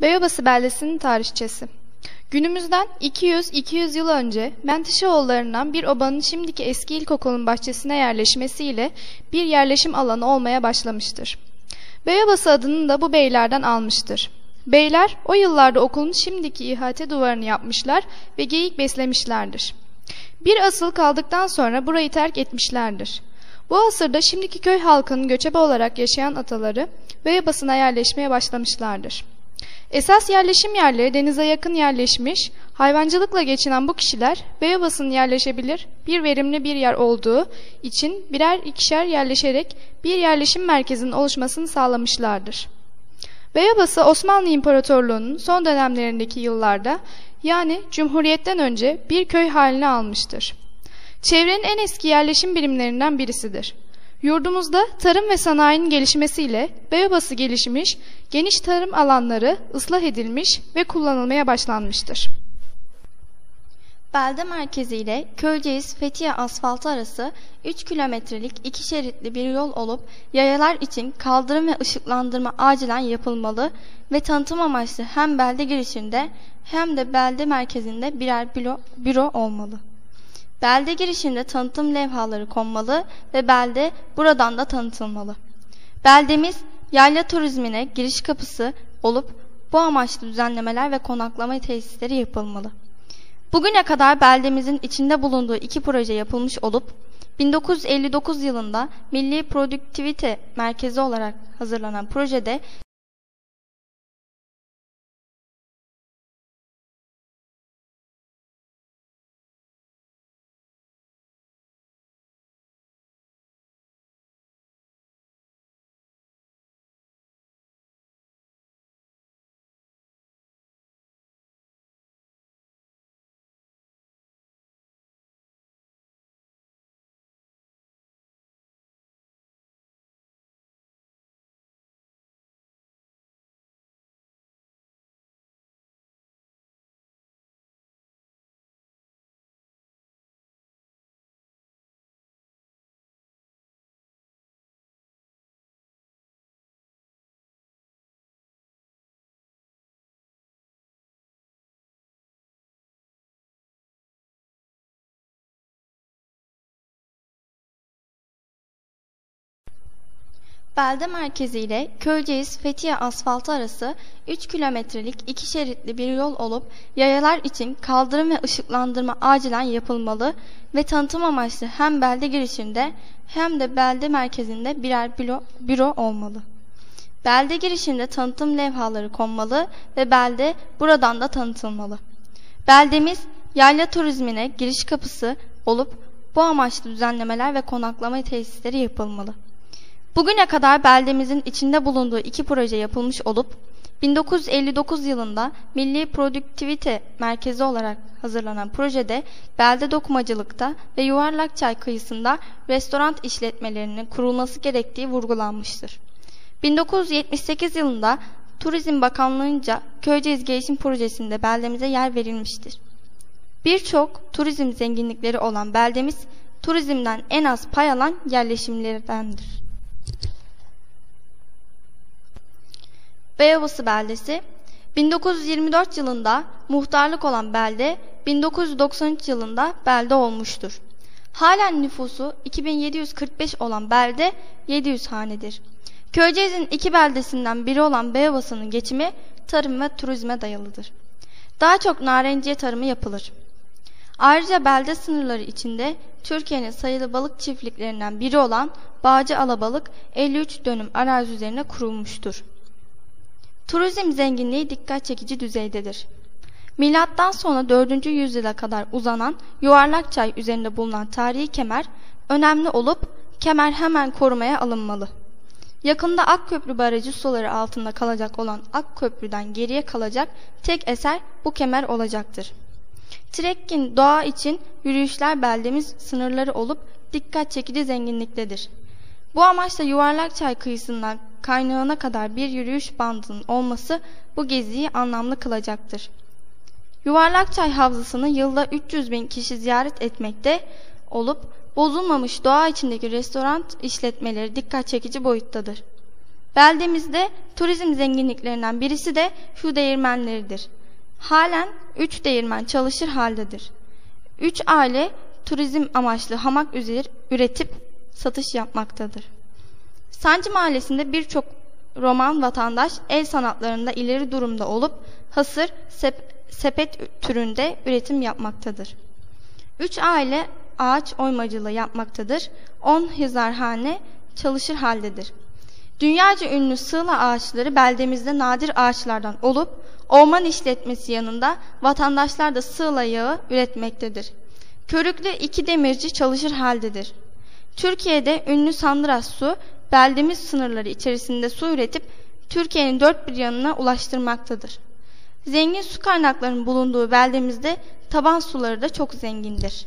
Beyobası beldesinin tarihçesi Günümüzden 200-200 yıl önce Menteşeoğullarından bir obanın şimdiki eski ilkokulun bahçesine yerleşmesiyle bir yerleşim alanı olmaya başlamıştır. Beyobası adını da bu beylerden almıştır. Beyler o yıllarda okulun şimdiki ihate duvarını yapmışlar ve geyik beslemişlerdir. Bir asıl kaldıktan sonra burayı terk etmişlerdir. Bu asırda şimdiki köy halkının göçebe olarak yaşayan ataları Beyobası'na yerleşmeye başlamışlardır. Esas yerleşim yerleri denize yakın yerleşmiş, hayvancılıkla geçinen bu kişiler Beyobası'nın yerleşebilir, bir verimli bir yer olduğu için birer ikişer yerleşerek bir yerleşim merkezinin oluşmasını sağlamışlardır. Beyobası Osmanlı İmparatorluğu'nun son dönemlerindeki yıllarda yani Cumhuriyet'ten önce bir köy haline almıştır. Çevrenin en eski yerleşim birimlerinden birisidir. Yurdumuzda tarım ve sanayinin gelişmesiyle Beyobası gelişmiş, geniş tarım alanları ıslah edilmiş ve kullanılmaya başlanmıştır. Belde merkezi ile Köyceğiz Fethiye asfaltı arası 3 kilometrelik iki şeritli bir yol olup yayalar için kaldırım ve ışıklandırma acilen yapılmalı ve tanıtım amaçlı hem belde girişinde hem de belde merkezinde birer büro, büro olmalı. Belde girişinde tanıtım levhaları konmalı ve belde buradan da tanıtılmalı. Beldemiz yayla turizmine giriş kapısı olup bu amaçlı düzenlemeler ve konaklama tesisleri yapılmalı. Bugüne kadar beldemizin içinde bulunduğu iki proje yapılmış olup 1959 yılında Milli Produktivite Merkezi olarak hazırlanan projede Belde merkezi ile Köyceğiz Fethiye asfaltı arası 3 kilometrelik iki şeritli bir yol olup yayalar için kaldırım ve ışıklandırma acilen yapılmalı ve tanıtım amaçlı hem belde girişinde hem de belde merkezinde birer büro, büro olmalı. Belde girişinde tanıtım levhaları konmalı ve belde buradan da tanıtılmalı. Beldemiz yayla turizmine giriş kapısı olup bu amaçlı düzenlemeler ve konaklama tesisleri yapılmalı. Bugüne kadar beldemizin içinde bulunduğu iki proje yapılmış olup 1959 yılında Milli Produktivite Merkezi olarak hazırlanan projede belde dokumacılıkta ve Yuvarlakçay kıyısında restoran işletmelerinin kurulması gerektiği vurgulanmıştır. 1978 yılında Turizm Bakanlığı'nca Köyceğiz Gelişim Projesi'nde beldemize yer verilmiştir. Birçok turizm zenginlikleri olan beldemiz turizmden en az pay alan yerleşimlerdendir. Beyovası beldesi 1924 yılında muhtarlık olan belde 1993 yılında belde olmuştur. Halen nüfusu 2745 olan belde 700 hanedir. Köyceğiz'in iki beldesinden biri olan Beyovası'nın geçimi tarım ve turizme dayalıdır. Daha çok narenciye tarımı yapılır. Ayrıca belde sınırları içinde Türkiye'nin sayılı balık çiftliklerinden biri olan Bağcı Alabalık 53 dönüm arazi üzerine kurulmuştur. Turizm zenginliği dikkat çekici düzeydedir. Milattan sonra 4. yüzyıla kadar uzanan yuvarlak çay üzerinde bulunan tarihi kemer önemli olup kemer hemen korumaya alınmalı. Yakında Akköprü Barajı suları altında kalacak olan Akköprü'den geriye kalacak tek eser bu kemer olacaktır. Trekking doğa için yürüyüşler beldemiz sınırları olup dikkat çekici zenginliktedir. Bu amaçla yuvarlak çay kıyısından kaynağına kadar bir yürüyüş bandının olması bu geziyi anlamlı kılacaktır. Yuvarlakçay Havzası'nı yılda 300 bin kişi ziyaret etmekte olup bozulmamış doğa içindeki restoran işletmeleri dikkat çekici boyuttadır. Beldemizde turizm zenginliklerinden birisi de şu değirmenleridir. Halen 3 değirmen çalışır haldedir. 3 aile turizm amaçlı hamak üzeri üretip satış yapmaktadır. Sancı Mahallesi'nde birçok Roman vatandaş el sanatlarında ileri durumda olup hasır, sep sepet türünde üretim yapmaktadır. Üç aile ağaç oymacılığı yapmaktadır. On hizarhane çalışır haldedir. Dünyaca ünlü sığla ağaçları beldemizde nadir ağaçlardan olup orman işletmesi yanında vatandaşlar da sığla yağı üretmektedir. Körüklü iki demirci çalışır haldedir. Türkiye'de ünlü Sandıras su beldemiz sınırları içerisinde su üretip Türkiye'nin dört bir yanına ulaştırmaktadır. Zengin su kaynaklarının bulunduğu beldemizde taban suları da çok zengindir.